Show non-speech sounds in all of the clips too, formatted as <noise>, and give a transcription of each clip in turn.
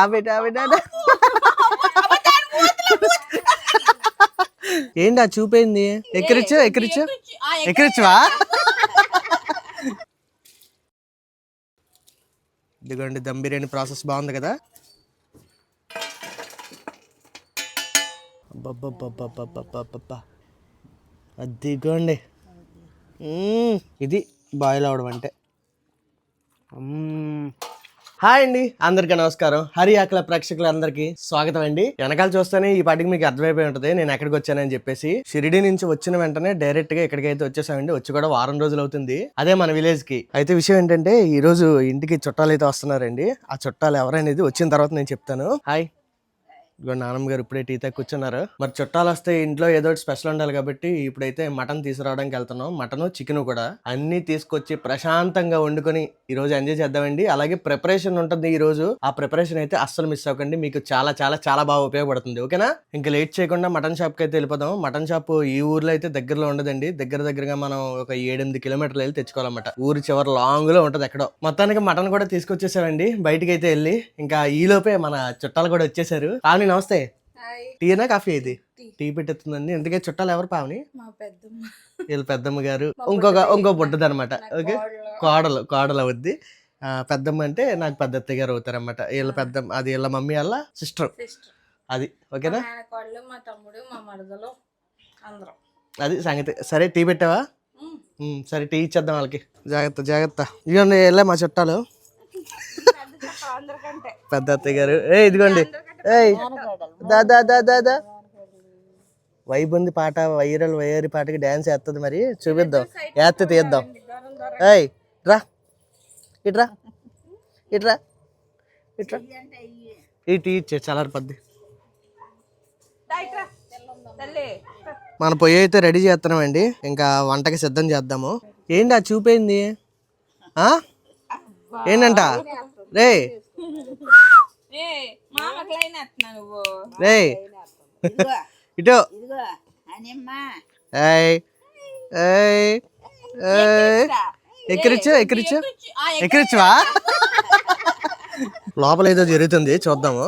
ఆవిడ ఆవిడ ఏంటా చూపేంది? ఎక్కరిచ్చు ఎక్కరిచ్చు ఎక్కరిచ్చువా ఇదిగోండి దమ్ బిర్యానీ ప్రాసెస్ బాగుంది కదా? అదిగోండి. ఇది బాయిల్ అవడం అంటే. హాయ్ అండి అందరికీ నమస్కారం. హరి ఆకల ప్రేక్షకులందరికీ స్వాగతం అండి. వెనకాల చూస్తేనే ఈ పాటికి మీకు అర్థమైపోయి ఉంటుంది నేను ఎక్కడికి వచ్చానని చెప్పేసి. షిరిడి నుంచి వచ్చిన వెంటనే డైరెక్ట్గా ఇక్కడికైతే వచ్చేసామండి. వచ్చి కూడా వారం రోజులు అవుతుంది. అదే మన విలేజ్కి. అయితే విషయం ఏంటంటే ఈ రోజు ఇంటికి చుట్టాలు అయితే వస్తున్నారండి. ఆ చుట్టాలు ఎవరనేది వచ్చిన తర్వాత నేను చెప్తాను. హాయ్. ఇదిగో నాన్నమ్మ గారు ఇప్పుడే టీ తాగి కూర్చున్నారు మరి చుట్టాలు వస్తే ఇంట్లో ఏదో ఒకటి స్పెషల్ ఉండాలి కాబట్టి ఇప్పుడైతే మటన్ తీసుకురావడానికి వెళ్తున్నాం. మటన్ చికెన్ కూడా అన్ని తీసుకొచ్చి ప్రశాంతంగా వండుకొని ఈ రోజు ఎంజాయ్ చేద్దామండి. అలాగే ప్రిపరేషన్ ఉంటుంది ఈ రోజు. ఆ ప్రిపరేషన్ అయితే అస్సలు మిస్ అవ్వకండి. మీకు చాలా చాలా చాలా బాగా ఉపయోగపడుతుంది. ఓకేనా? ఇంకా లేట్ చేయకుండా మటన్ షాప్కి అయితే వెళ్ళిపోదాం. మటన్ షాప్ ఈ ఊర్లో అయితే దగ్గరలో ఉండదండి. దగ్గర దగ్గరగా మనం ఒక ఏడెనిమిది కిలోమీటర్లు వెళ్ళి తెచ్చుకోవాలన్నమాట. ఊరి చివరి లాంగ్లో ఎక్కడో. మొత్తానికి మటన్ కూడా తీసుకొచ్చేసామండి. బయటకి అయితే వెళ్ళి ఇంకా ఈ లోపే మన చుట్టాలు కూడా వచ్చేసారు. కానీ నమస్తే. టీనా కాఫీ ఇది? టీ. పెట్టేస్తుందండి. ఎందుకే చుట్టాలు ఎవరు పావని? వీళ్ళ పెద్దమ్మ గారు. ఇంకొక ఇంకో బుడ్డది అనమాట ఓకే? కోడలు. కోడలు అవుద్ది. పెద్దమ్మ అంటే నాకు పెద్ద అత్తయ్య గారు అవుతారన్నమాట. వీళ్ళ పెద్దమ్మ అది వీళ్ళ మమ్మీ వాళ్ళ సిస్టర్. అది ఓకేనా? మా తమ్ముడు మా మరదలు అందరం. అది సంగతి. సరే టీ పెట్టావా? సరే టీ ఇచ్చేద్దాం వాళ్ళకి. జాగ్రత్త జాగ్రత్త. ఇదిగోండి వెళ్ళే మా చుట్టాలు. పెద్ద అత్తయ్య గారు. ఏ ఇదిగోండి. ఏయ్ దా దా దా దా దా. వైబ్ ఉంది పాట వైరల్ వైరి పాటకి డ్యాన్స్ వేస్తుంది మరి. చూపిద్దాం. వేస్తే తీద్దాం. ఏయ్ రా ఇట్రా. ఇట్రా. ఇట్రా. ఈ టీ ఇచ్చే. తల్లి. మన పొయ్యి అయితే రెడీ చేస్తున్నామండి ఇంకా వంటకి సిద్ధం చేద్దాము. ఏంటి ఆ చూపేంది? ఏంటంట? రే రే ఇటు. ఎక్కిరిచ్చు ఎక్కిరిచ్చు. ఎక్కిరిచ్చువా? లోపల ఏదో జరుగుతుంది చూద్దాము.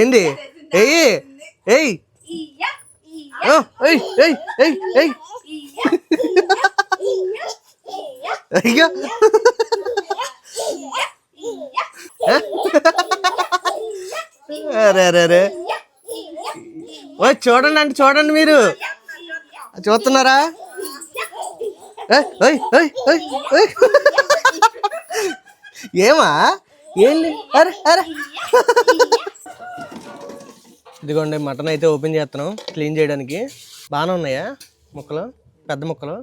ఏంది? ఏయ్ ఏయ్. ఏయ్ ఏయ్ ఏయ్ ఏయ్. అయ్యో అరే అరే అరే. ఓ చూడండి అంటే చూడండి మీరు. చూస్తున్నారా? ఏమా? ఏంటి అరే అరే. ఇదిగోండి మటన్ అయితే ఓపెన్ చేస్తున్నాం క్లీన్ చేయడానికి. బాగానే ఉన్నాయా ముక్కలు? పెద్ద ముక్కలు?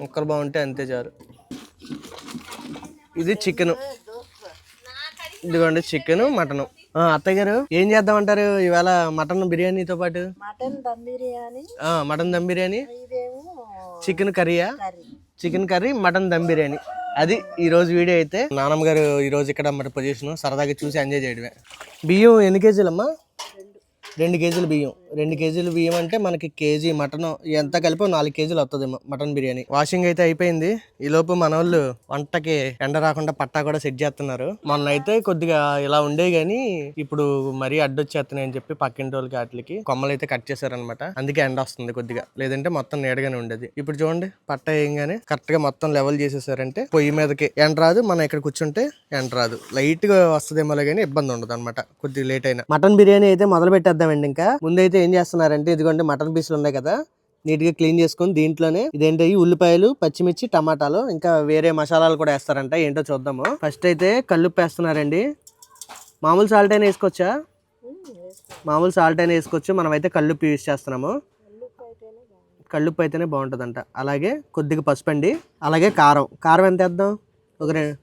ముక్కలు బాగుంటే అంతే చాలు. ఇది చికెన్. ఇదిగోండి చికెన్ మటన్. అత్తయ్య గారు ఏం చేద్దామంటారు? ఇవాళ మటన్ బిర్యానీతో పాటు? Mutton dum biryani. Mutton dum biryani. Chicken కర్రీయా? Curry. Chicken curry mutton dum biryani. అది ఈ రోజు వీడియో అయితే నానమ్మ గారు ఈ రోజు ఇక్కడ మరి పొజిషన్ సరదాగా చూసి ఎంజాయ్ చేయడమే. బియ్యం ఎన్ని కేజీలమ్మా? రెండు కేజీలు బియ్యం. రెండు కేజీలు బియ్యం అంటే మనకి కేజీ మటన్ ఎంత కలిపి నాలుగు కేజీలు వస్తుంది మటన్ బిర్యానీ. వాషింగ్ అయితే అయిపోయింది. ఈ లోపు మన వాళ్ళు వంటకి ఎండ రాకుండా పట్టా కూడా సెట్ చేస్తున్నారు. మొన్న అయితే కొద్దిగా ఇలా ఉండే గానీ ఇప్పుడు మరీ అడ్డొచ్చేస్తున్నాయి అని చెప్పి పక్కింటి వాళ్ళకి వాటికి కొమ్మలు అయితే కట్ చేశారనమాట అందుకే ఎండ వస్తుంది కొద్దిగా. లేదంటే మొత్తం నీడగానే ఉండేది. ఇప్పుడు చూడండి పట్ట వేయంగానే కరెక్ట్గా మొత్తం లెవెల్ చేసేసారంటే పొయ్యి మీదకి ఎండ రాదు. మనం ఇక్కడ కూర్చుంటే ఎండ రాదు. లైట్గా వస్తుందేమో కానీ ఇబ్బంది ఉండదు అనమాట కొద్దిగా లేట్ అయినా. మటన్ బిర్యానీ అయితే మొదలు పెట్టేద్దామండి ఇంకా. ముందైతే ఏం చేస్తున్నారంటే ఇదిగోండి మటన్ పీసులు ఉన్నాయి కదా నీట్గా క్లీన్ చేసుకొని దీంట్లోనే ఇదేంటి ఉల్లిపాయలు పచ్చిమిర్చి టమాటాలు ఇంకా వేరే మసాలాలు కూడా వేస్తారంట. ఏంటో చూద్దాము. ఫస్ట్ అయితే కల్లుప్పు వేస్తున్నారండి. మామూలు సాల్ట్ అయినా వేసుకోవచ్చా? మామూలు సాల్ట్ అయినా వేసుకోవచ్చు. మనం అయితే కల్లుప్పు యూజ్ చేస్తున్నాము. కళ్ళుప్పు అయితేనే బాగుంటుందంట. అలాగే కొద్దిగా పసుపు అండి. అలాగే కారం. కారం ఎంత వేద్దాం? ఒక రెండు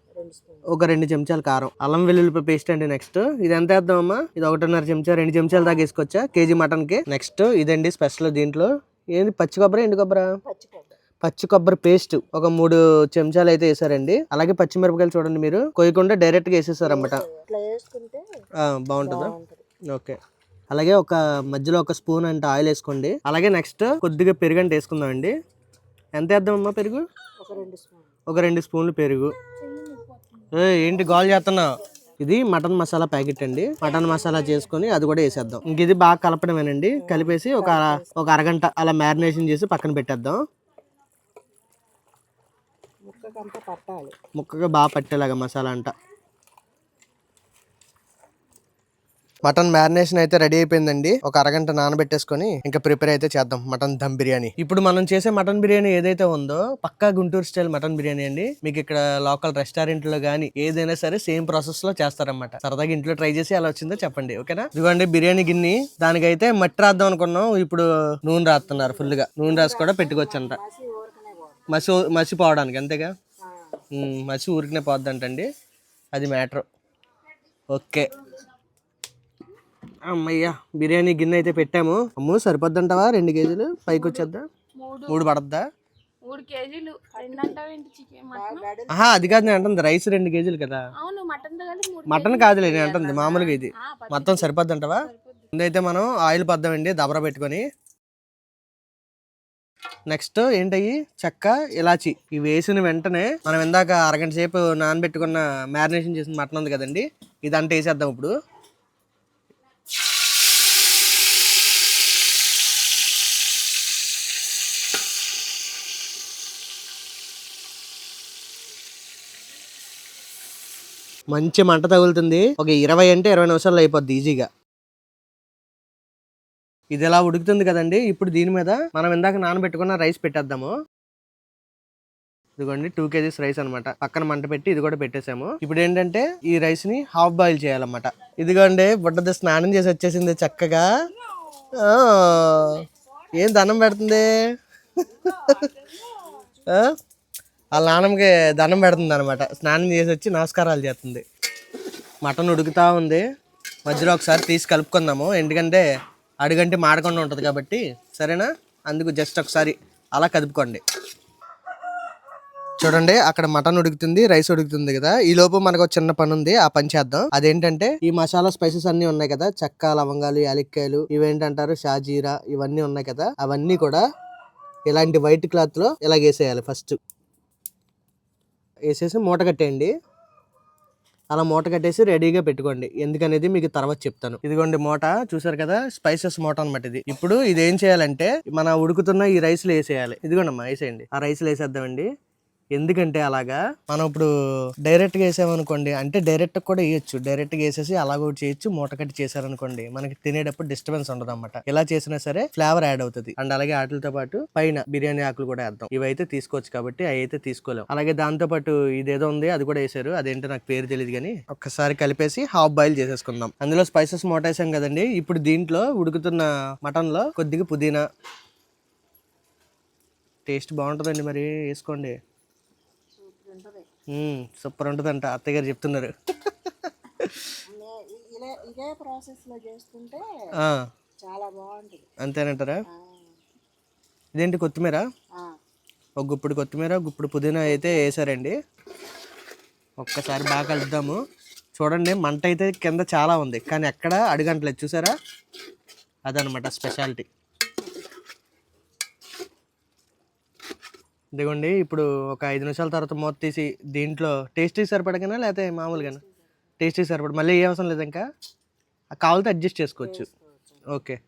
ఒక రెండు చెంచాలు కారం. అల్లం వెల్లుల్లి పేస్ట్ అండి నెక్స్ట్ ఇది ఎంత వేద్దాం అమ్మా ఇది ఒకటిన్నర చెంచా రెండు చెంచాలు దాకా వేసుకోవచ్చా కేజీ మటన్కి. నెక్స్ట్ ఇదండి స్పెషల్ దీంట్లో. ఏంది పచ్చి కొబ్బరి ఎండు కొబ్బరి? పచ్చి కొబ్బరి. పేస్ట్. ఒక మూడు చెంచాలు అయితే వేసారండి. అలాగే పచ్చిమిరపకాయలు చూడండి మీరు. కొయ్యకుండా డైరెక్ట్గా వేసేసారన్నమాట. ఇట్లా వేసుకుంటే ఆ, బాగుంటుందా? ఓకే అలాగే ఒక మధ్యలో ఒక స్పూన్ అంటే ఆయిల్ వేసుకోండి. అలాగే నెక్స్ట్ కొద్దిగా పెరుగు అంటే వేసుకుందాం అండి ఎంత వేద్దామమ్మా పెరుగు? ఒక రెండు స్పూన్లు. పెరుగు. ఏంటి గోల్ చేస్తున్నావు ఇది మటన్ మసాలా ప్యాకెట్ అండి. మటన్ మసాలా చేసుకొని అది కూడా వేసేద్దాం. ఇంక ఇది బాగా కలపడమేనండి. కలిపేసి ఒక ఒక అరగంట అలా మ్యారినేషన్ చేసి పక్కన పెట్టేద్దాం. ముక్కగా బాగా పట్టేలాగా మసాలా అంట. మటన్ మ్యారినేషన్ అయితే రెడీ అయిపోయిందండి. ఒక అరగంట నానబెట్టేసుకొని ఇంకా ప్రిపేర్ అయితే చేద్దాం మటన్ దమ్ బిర్యానీ. ఇప్పుడు మనం చేసే మటన్ బిర్యానీ ఏదైతే ఉందో పక్కా గుంటూరు స్టైల్ మటన్ బిర్యానీ అండి. మీకు ఇక్కడ లోకల్ రెస్టారెంట్లో గానీ ఏదైనా సరే సేమ్ ప్రాసెస్లో చేస్తారన్నమాట. సరదాగా ఇంట్లో ట్రై చేసి ఎలా వచ్చిందో చెప్పండి ఓకేనా? ఇదిగోండి బిర్యానీ గిన్ని. దానికైతే మట్టి రాద్దాం అనుకున్నాం. ఇప్పుడు నూనె రాస్తున్నారు ఫుల్గా. నూనె రాసి కూడా పెట్టుకోవచ్చంట. మసి మసి పోవడానికి అంతేగా? మసి ఊరికనే పోద్దంటండి. అది మ్యాటర్. ఓకే. అమ్మయ్యా బిర్యానీ గిన్నె అయితే పెట్టాము. అమ్మో సరిపోద్దంటావా? రెండు కేజీలు? పైకి వచ్చేద్దా? మూడు. పడద్దా? మూడు కేజీలు. ఆహా అది కాదు నేను అంటుంది రైస్ రెండు కేజీలు కదా. మటన్ కాదులే నేను అంటుంది మామూలుగా ఇది. మొత్తం సరిపోద్దంటావా? ముందైతే మనం ఆయిల్ పద్దామండి దబర పెట్టుకొని. నెక్స్ట్ ఏంటయ్యి? చెక్క ఇలాచి. ఇవి వేసిన వెంటనే మనం ఇందాక అరగంట సేపు నానబెట్టుకున్న మ్యారినేషన్ చేసిన మటన్ ఉంది కదండి ఇదంతా వేసేద్దాం ఇప్పుడు. మంచి మంట తగులుతుంది. ఒక ఇరవై అంటే ఇరవై నిమిషాల్లో అయిపోద్ది ఈజీగా. ఇది ఎలా ఉడుకుతుంది కదండి? ఇప్పుడు దీని మీద మనం ఇందాక నానబెట్టుకున్న రైస్ పెట్టేద్దాము. ఇదిగోండి టూ కేజీస్ రైస్ అనమాట పక్కన మంట పెట్టి ఇది కూడా పెట్టేసాము. ఇప్పుడు ఏంటంటే ఈ రైస్ని హాఫ్ బాయిల్ చేయాలన్నమాట. ఇదిగోండి బుడ్డది స్నానం చేసి వచ్చేసింది చక్కగా. ఏం దండం పెడుతుంది? వాళ్ళ నాన్నమ్మకి దండం పెడుతుంది అనమాట స్నానం చేసి వచ్చి నమస్కారాలు చేస్తుంది. మటన్ ఉడుకుతా ఉంది. మధ్యలో ఒకసారి తీసి కలుపుకుందాము. ఎందుకంటే అడుగంటే మాడకుండా ఉంటుంది కాబట్టి. సరేనా? అందుకు జస్ట్ ఒకసారి అలా కదుపుకోండి. చూడండి అక్కడ మటన్ ఉడుకుతుంది రైస్ ఉడుకుతుంది కదా. ఈ లోపు మనకు ఒక చిన్న పని ఉంది. ఆ పని చేద్దాం. అదేంటంటే ఈ మసాలా స్పైసెస్ అన్ని ఉన్నాయి కదా. చెక్క లవంగాలు యాలక్కాయలు ఇవేంటంటారు? షాజీరా ఇవన్నీ ఉన్నాయి కదా. అవన్నీ కూడా ఇలాంటి వైట్ క్లాత్లో ఇలా వేసేయాలి ఫస్ట్. వేసేసి మూట కట్టేయండి. అలా మూట కట్టేసి రెడీగా పెట్టుకోండి. ఎందుకనేది మీకు తర్వాత చెప్తాను. ఇదిగోండి మూట. చూసారు కదా? స్పైసెస్ మూట అనమాట ఇది. ఇప్పుడు ఇది ఏం చేయాలంటే మన ఉడుకుతున్న ఈ రైస్లో వేసేయాలి. ఇదిగోండి అమ్మా వేసేయండి. ఆ రైస్లో వేసేద్దామండి. ఎందుకంటే అలాగా? మనం ఇప్పుడు డైరెక్ట్గా వేసామనుకోండి అంటే డైరెక్ట్ కూడా వేయచ్చు. డైరెక్ట్గా వేసేసి అలా కూడా చేయొచ్చు మూటకట్టి చేశారనుకోండి మనకి తినేటప్పుడు డిస్టర్బెన్స్ ఉండదు అనమాట ఇలా చేసినా సరే ఫ్లేవర్ యాడ్ అవుతుంది. అండ్ అలాగే వాటితో పాటు పైన బిర్యానీ ఆకులు కూడా వేద్దాం ఇవైతే తీసుకోవచ్చు కాబట్టి అవి అయితే తీసుకోలేం. అలాగే దాంతో పాటు ఇదేదో ఉంది అది కూడా వేసారు. అదేంటో నాకు పేరు తెలియదు కానీ ఒక్కసారి కలిపేసి హాఫ్ బాయిల్ చేసేసుకుందాం. అందులో స్పైసెస్ మూట వేసాం కదండి. ఇప్పుడు దీంట్లో ఉడుకుతున్న మటన్లో కొద్దిగా పుదీనా. టేస్ట్ బాగుంటుందండి మరి వేసుకోండి. సూపర్ ఉంటుందంట. అత్తయ్య గారు చెప్తున్నారు ఇదే ప్రాసెస్లో చేసుకుంటే ఆ, చాలా బాగుంటుంది. అంతేనంటారా? ఇదేంటి కొత్తిమీర? ఒక గుప్పుడు కొత్తిమీర గుప్పుడు పుదీనా అయితే వేసారండి. ఒక్కసారి బాగా కలుపుదాము చూడండి మంట అయితే కింద చాలా ఉంది. కానీ ఎక్కడ అడుగంటలేదు. చూసారా? అదనమాట స్పెషాలిటీ ఇదిగోండి ఇప్పుడు ఒక ఐదు నిమిషాల తర్వాత మూత తీసి దీంట్లో టేస్టీ సరిపడగానా లేకపోతే మామూలుగానా? టేస్టీ సరిపడ మళ్ళీ ఏ అవసరం లేదు ఇంకా? కావాలితే అడ్జస్ట్ చేసుకోవచ్చు. ఓకే.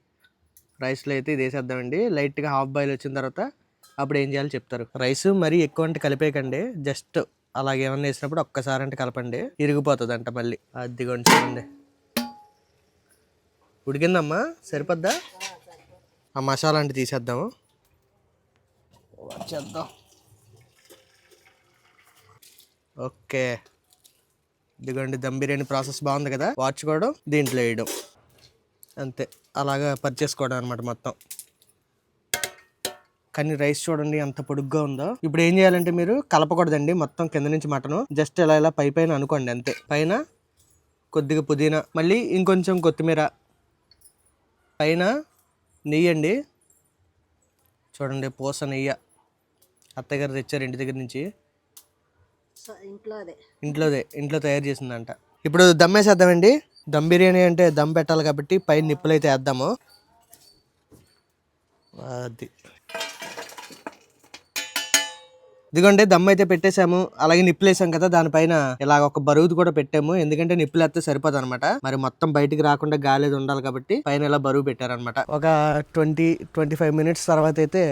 రైస్లో అయితే ఇది వేసేద్దామండి. లైట్గా హాఫ్ బాయిల్ వచ్చిన తర్వాత అప్పుడు ఏం చేయాలో చెప్తారు. రైస్ మరీ ఎక్కువ అంటే కలిపేయకండి. జస్ట్ అలాగే ఏమన్నా వేసినప్పుడు ఒక్కసారి అంటే కలపండి. ఇరిగిపోతుంది అంట మళ్ళీ. అదిగోండి చూడండి. ఉడికిందమ్మా? సరిపోద్దా? ఆ మసాలా అంటే తీసేద్దాము. చేద్దాం ఓకే. ఇదిగోండి దమ్ బిర్యానీ ప్రాసెస్ బాగుంది కదా? వాచుకోవడం దీంట్లో వేయడం. అంతే. అలాగా పర్చేసుకోవడం అనమాట మొత్తం. కానీ రైస్ చూడండి ఎంత పొడుగ్గా ఉందో. ఇప్పుడు ఏం చేయాలంటే మీరు కలపకూడదండి మొత్తం కింద నుంచి మటను. జస్ట్ ఇలా ఇలా పై పైన అనుకోండి అంతే. పైన కొద్దిగా పుదీనా మళ్ళీ ఇంకొంచెం కొత్తిమీర. పైన నెయ్యండి చూడండి పూస నెయ్యి. అత్తయ్య గారు తెచ్చారు ఇంటి దగ్గర నుంచి. ఇంట్లోదే ఇంట్లో తయారు చేసిందంట. ఇప్పుడు దమ్ వేసేద్దామండి. దమ్ బిర్యానీ అంటే దమ్ పెట్టాలి కాబట్టి పైన నిప్పులు అయితే వేద్దాము. అది. ఇదిగోండి దమ్ అయితే పెట్టేశాము. అలాగే నిప్పులు వేసాం కదా దానిపైన ఇలా ఒక బరువుది కూడా పెట్టాము. ఎందుకంటే నిప్పులు వేస్తే సరిపోదు అనమాట మరి మొత్తం బయటికి రాకుండా గాలి ఉండాలి కాబట్టి పైన ఇలా బరువు పెట్టారనమాట ఒక ట్వంటీ ట్వంటీ ఫైవ్ మినిట్స్ తర్వాత అయితే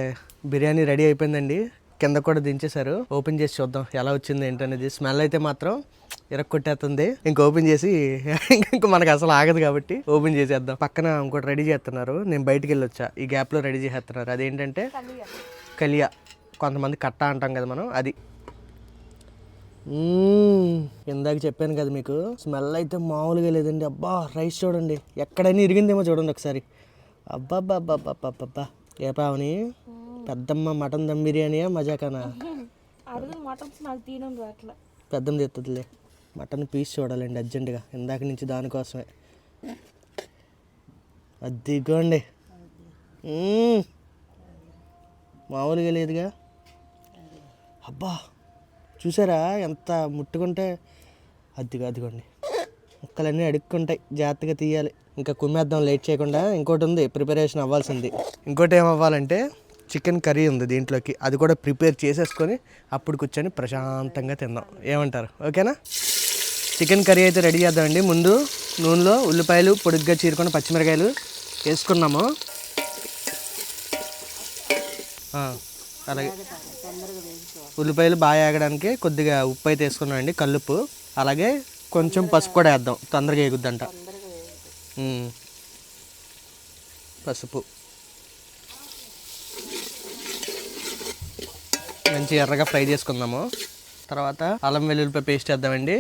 బిర్యానీ రెడీ అయిపోయిందండి. కింద కూడా దించేశారు. ఓపెన్ చేసి చూద్దాం ఎలా వచ్చింది ఏంటనేది. స్మెల్ అయితే మాత్రం ఇరక్కొట్టేస్తుంది. ఇంక ఓపెన్ చేసి <laughs> ఇంక మనకు అసలు ఆగదు కాబట్టి ఓపెన్ చేసేద్దాం. పక్కన ఇంకోటి రెడీ చేస్తున్నారు. నేను బయటికి వెళ్ళొచ్చా. ఈ గ్యాప్లో రెడీ చేస్తున్నారు అదేంటంటే కలియా. కొంతమంది కట్ట అంటాం కదా మనం. అది. ఇందాక చెప్పాను కదా మీకు. స్మెల్ అయితే మామూలుగా లేదండి. అబ్బా రైస్ చూడండి. ఎక్కడైనా ఇరిగిందేమో చూడండి ఒకసారి. అబ్బా అబ్బా అబ్బా అబ్బా అబ్బా అబ్బా ఏ పావని? పెద్దమ్మ మటన్ దమ్ బిర్యానీయా మజాకానా? <laughs> అడుగు మటన్స్ నాకు తీయడం రాట్లా పెద్దమ్మ తెస్తుందిలే మటన్ పీస్ చూడాలండి అర్జెంటుగా ఇందాక నుంచి దానికోసమే. అదిగోండి మ్మ్. మామూలుగా లేదుగా? అబ్బా చూసారా ఎంత ముట్టుకుంటే? అదిగో అదిగోండి ముక్కలన్నీ అడుక్కుంటాయి జాగ్రత్తగా తీయాలి. ఇంకా కుమ్మేద్దాం లేట్ చేయకుండా. ఇంకోటి ఉంది ప్రిపరేషన్ అవ్వాల్సింది. ఇంకోటి ఏం అవ్వాలంటే చికెన్ కర్రీ ఉంది దీంట్లోకి. అది కూడా ప్రిపేర్ చేసేసుకొని అప్పుడు కూర్చొని ప్రశాంతంగా తిందాం. ఏమంటారు? ఓకేనా? చికెన్ కర్రీ అయితే రెడీ చేద్దామండి. ముందు నూనెలో ఉల్లిపాయలు పొడుగ్గా చీరుకొని పచ్చిమిరకాయలు వేసుకున్నాము అలాగే. ఉల్లిపాయలు బాగా ఆగడానికి కొద్దిగా ఉప్పు అయితే వేసుకున్నామండి కల్లుప్పు. అలాగే కొంచెం పసుపు కూడా వేద్దాం. తొందరగా ఎగుద్దంట. పసుపు. మంచి ఎర్రగా ఫ్రై చేసుకుందాము. తర్వాత అల్లం వెల్లుల్లిపాయ పేస్ట్ వేద్దామండి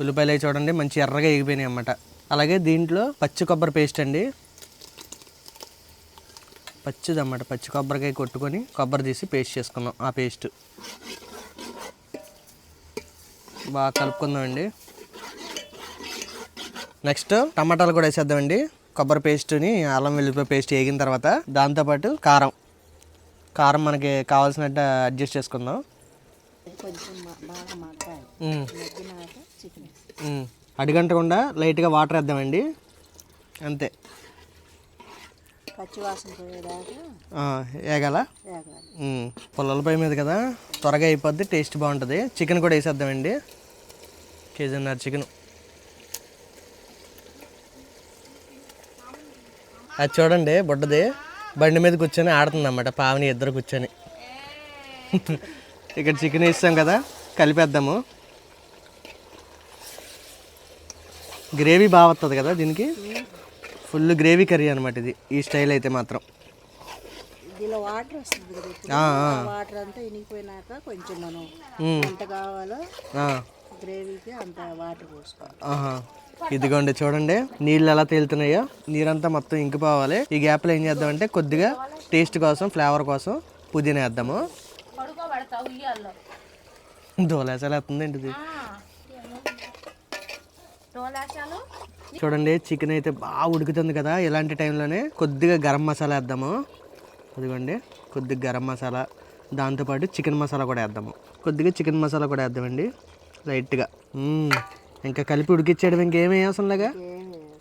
ఉల్లిపాయలు అవి చూడండి మంచి ఎర్రగా ఎగిపోయినాయి అన్నమాట. అలాగే దీంట్లో పచ్చి కొబ్బరి పేస్ట్ అండి. పచ్చిది అన్నమాట పచ్చి కొబ్బరికాయ కొట్టుకొని కొబ్బరి తీసి పేస్ట్ చేసుకుందాం ఆ పేస్ట్. బాగా కలుపుకుందామండి. నెక్స్ట్ టమాటాలు కూడా వేసేద్దామండి. కొబ్బరి పేస్ట్ని అల్లం వెల్లుల్లిపాయ పేస్ట్ వేగిన తర్వాత దాంతోపాటు కారం. కారం మనకి కావాల్సినట్టు అడ్జస్ట్ చేసుకుందాం. అడిగంటకుండా లైట్గా వాటర్ వేద్దామండి. అంతే. వేగాల వేగాలి ఉమ్, పుల్లల పై మీద కదా? త్వరగా అయిపోద్ది టేస్ట్ బాగుంటుంది. చికెన్ కూడా వేసేద్దామండి. కేజీన్నర చికెన్. అది చూడండి బుడ్డది. బండి మీద కూర్చొని ఆడుతుంది అన్నమాట పావని ఇద్దరు కూర్చొని. ఇక్కడ చికెన్ వేస్తాం కదా కలిపేద్దాము. గ్రేవీ బాగా వస్తుంది కదా దీనికి? ఫుల్ గ్రేవీ కర్రీ అనమాట ఇది ఈ స్టైల్ అయితే మాత్రం. దీనిలో వాటర్ వస్తుంది కదా అంతా ఇనిగిపోయినాక కొంచెం మనం ఎంత కావాలో ఆ. గ్రేవీకి అంత వాటర్ పోసుకోవాలి. ఆహా. ఇదిగోండి చూడండి. నీళ్ళు ఎలా తేలుతున్నాయో. నీరంతా మొత్తం ఇంకిపోవాలి ఈ గ్యాప్లో ఏం చేద్దామంటే కొద్దిగా టేస్ట్ కోసం ఫ్లేవర్ కోసం పుదీనా వేద్దాము. దోలాసాలు ఉయ్యాల్లో ఇది చూడండి చికెన్ అయితే బాగా ఉడుకుతుంది కదా ఇలాంటి టైంలోనే కొద్దిగా గరం మసాలా వేద్దాము. అదిగోండి కొద్దిగా గరం మసాలా. దాంతోపాటు చికెన్ మసాలా కూడా వేద్దాము. కొద్దిగా చికెన్ మసాలా కూడా వేద్దామండి. లైట్గా ఇంకా కలిపి ఉడికిచ్చేయడం ఇంకేమీ అవసరం లేగా?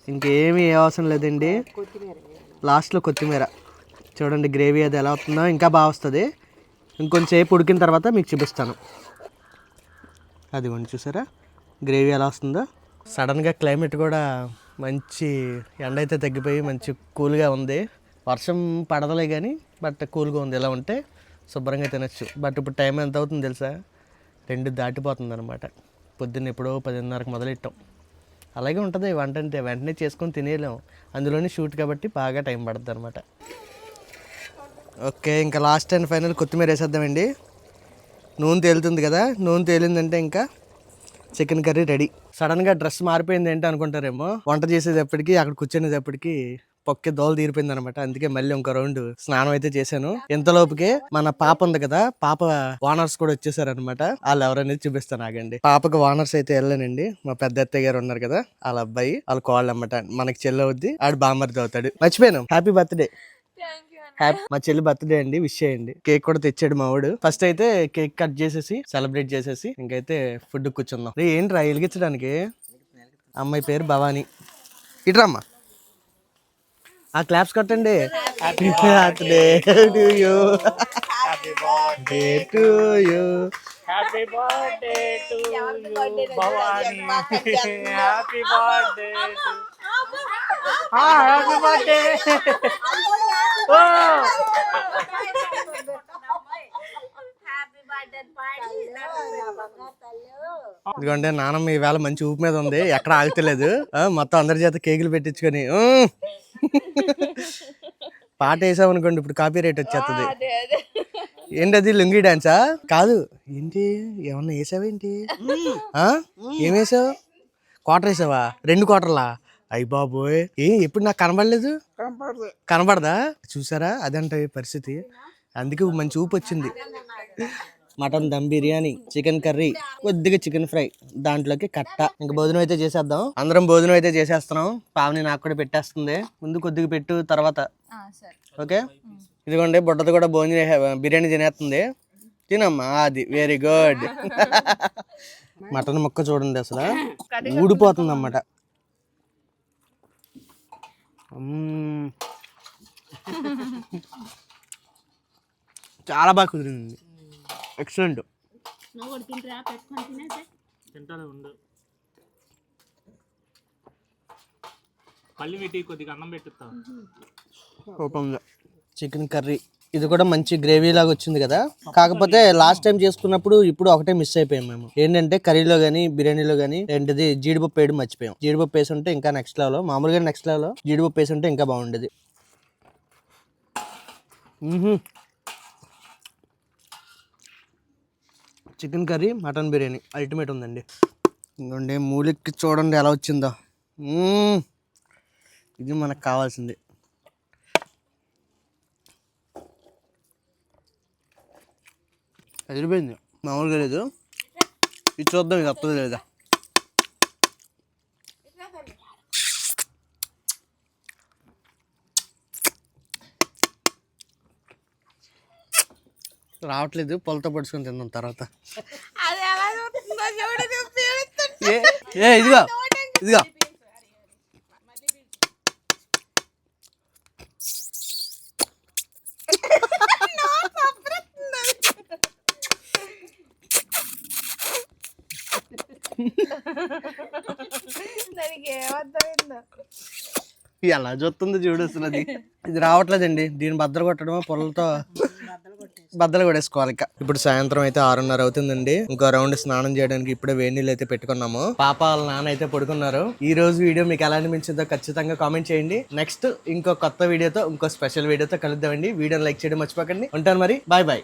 ఇంకేమీ ఏ అవసరం లేదండి. లాస్ట్లో కొత్తిమీర. చూడండి గ్రేవీ అది ఎలా అవుతుందో ఇంకా బాగా వస్తుంది. ఇంకొంచెంసేపు ఉడికిన తర్వాత మీకు చూపిస్తాను. అది ఉండి చూసారా? గ్రేవీ ఎలా వస్తుందో. సడన్గా క్లైమేట్ కూడా మంచి ఎండ అయితే తగ్గిపోయి మంచి కూల్గా ఉంది. వర్షం పడదలే కానీ బట్ కూల్గా ఉంది. ఇలా ఉంటే శుభ్రంగా తినచ్చు. బట్ ఇప్పుడు టైం ఎంత అవుతుంది తెలుసా? రెండు దాటిపోతుంది అనమాట పొద్దున్న ఎప్పుడో పదిన్నరకు మొదలెట్టాం. అలాగే ఉంటుంది వంట అంటే వెంటనే చేసుకొని తినేయలేం. అందులోనే షూట్ కాబట్టి బాగా టైం పడుతుంది అనమాట ఓకే ఇంకా లాస్ట్ అండ్ ఫైనల్ కొత్తిమీర వేసేద్దామండి. నూనె తేలుతుంది కదా నూనె తేలిందంటే ఇంకా చికెన్ కర్రీ రెడీ. సడన్గా డ్రెస్ మారిపోయింది ఏంటి అనుకుంటారేమో? వంట చేసేటప్పటికి అక్కడ కూర్చునేటప్పటికి పొక్కి దోలు తీరిపోయింది అనమాట అందుకే మళ్ళీ ఇంకో రౌండ్ స్నానం అయితే చేశాను ఇంతలోపుకే మన పాప ఉంది కదా పాప వానర్స్ కూడా వచ్చేసారు అనమాట వాళ్ళు ఎవరనేది చూపిస్తాను ఆగండి. పాపకు వానర్స్ అయితే వెళ్ళానండి మా పెద్ద అత్తయ్య గారు ఉన్నారు కదా వాళ్ళ అబ్బాయి వాళ్ళ కోళ్ళు అన్నమాట మనకి చెల్లి అవుద్ది ఆడు బామ్మర్ది అవుతాడు. మర్చిపోయాను. హ్యాపీ బర్త్డే హ్యాపీ మా చెల్లి బర్త్డే అండి విష్ చేయండి. కేక్ కూడా తెచ్చాడు మా వాడు. ఫస్ట్ అయితే కేక్ కట్ చేసేసి సెలబ్రేట్ చేసేసి ఇంకైతే ఫుడ్ కూర్చుందాం రే ఏంట్రా వెలిగించడానికి? అమ్మాయి పేరు భవానీ. ఇట్రమ్మా ఆ క్లాప్స్ కొట్టండి. Happy birthday to you happy to you happy birthday to you Bhavani happy birthday happy birthday ఓ ఇదిగోండి నానమ్మ ఈవేళ మంచి ఊపి మీద ఉంది. ఎక్కడ ఆగుతలేదు. ఆ, మొత్తం అందరి చేత కేకులు పెట్టించుకొని. పాట వేసామనుకోండి ఇప్పుడు కాపీ రేట్ వచ్చేస్తుంది ఏంటి అది. లుంగి డాన్సా కాదు. ఏంటి? ఏమన్నా వేసావేంటి ఆ? ఏం వేసావు? క్వార్టర్ వేసావా? రెండు క్వార్టర్లా అయ్యి బాబోయ్. ఏ ఎప్పుడు నాకు కనబడలేదు? కనబడదా? చూసారా? అదంట పరిస్థితి. అందుకే మంచి ఊపు వచ్చింది. Mutton dum biryani chicken curry కొద్దిగా చికెన్ ఫ్రై. దాంట్లోకి కట్ట. ఇంకా భోజనం అయితే చేసేద్దాం. అందరం భోజనం అయితే చేసేస్తున్నాం. పావని నాకు కూడా పెట్టేస్తుంది. ముందు కొద్దిగా పెట్టు తర్వాత. ఓకే? ఇదిగోండి బుట్టతో కూడా భోజనం చేసే- బిర్యానీ తినేస్తుంది. తినమ్మా అది. వెరీ గుడ్ మటన్ ముక్క చూడండి అసలు. ఊడిపోతుంది అన్నమాట. చాలా బాగా కుదిరింది. ఎక్సలెంట్. తింటానే ఉండు. పల్లి పెట్టి కొద్దిగా అన్నం పెట్టుతా కోపంగా చికెన్ కర్రీ. ఇది కూడా మంచి గ్రేవీ లాగా వచ్చింది కదా? కాకపోతే లాస్ట్ టైం చేసుకున్నప్పుడు ఇప్పుడు ఒకటే మిస్ అయిపోయాం మేము. ఏంటంటే కర్రీలో కానీ బిర్యానీలో కానీ ఏంటిది జీడిపప్పు వేయడం మర్చిపోయాం. జీడిపప్పు వేసి ఉంటే ఇంకా నెక్స్ట్ లెవెల్ మామూలుగా నెక్స్ట్ లెవెల్ జీడిపప్పు వేసి ఉంటే ఇంకా బాగుండేది. Chicken curry mutton biryani. Ultimate ఉందండి. ఇంకోండి మూలిక్కి చూడండి ఎలా వచ్చిందో. ఇది మనకు కావాల్సింది. అదిరిపోయింది మామూలుగా లేదు. ఇది చూద్దాం ఇది వస్తుంది లేదా? రావట్లేదు పొలతో పడుచుకొని తిందాం తర్వాత. ఏ ఏ ఇదిగో ఇదిగో. <laughs> ఎలా చూస్తుందో చూడు అసలు అది. ఇది రావట్లేదండి. దీన్ని బద్దలు కొట్టడం పొలతో బద్దలు కొట్టేసుకోవాలి ఇక. ఇప్పుడు సాయంత్రం అయితే ఆరున్నర అవుతుందండి. ఇంకో రౌండ్ స్నానం చేయడానికి ఇప్పుడే వేడి నీళ్ళు అయితే పెట్టుకున్నాము. పాప వాళ్ళ నాన్న అయితే పడుకున్నారు. ఈ రోజు వీడియో మీకు ఎలా అనిపించిందో ఖచ్చితంగా కామెంట్ చేయండి. నెక్స్ట్ ఇంకో కొత్త వీడియోతో ఇంకో స్పెషల్ వీడియోతో కలుద్దామండి. వీడియోని లైక్ చేయడం మర్చిపోకండి. ఉంటాను మరి. Bye bye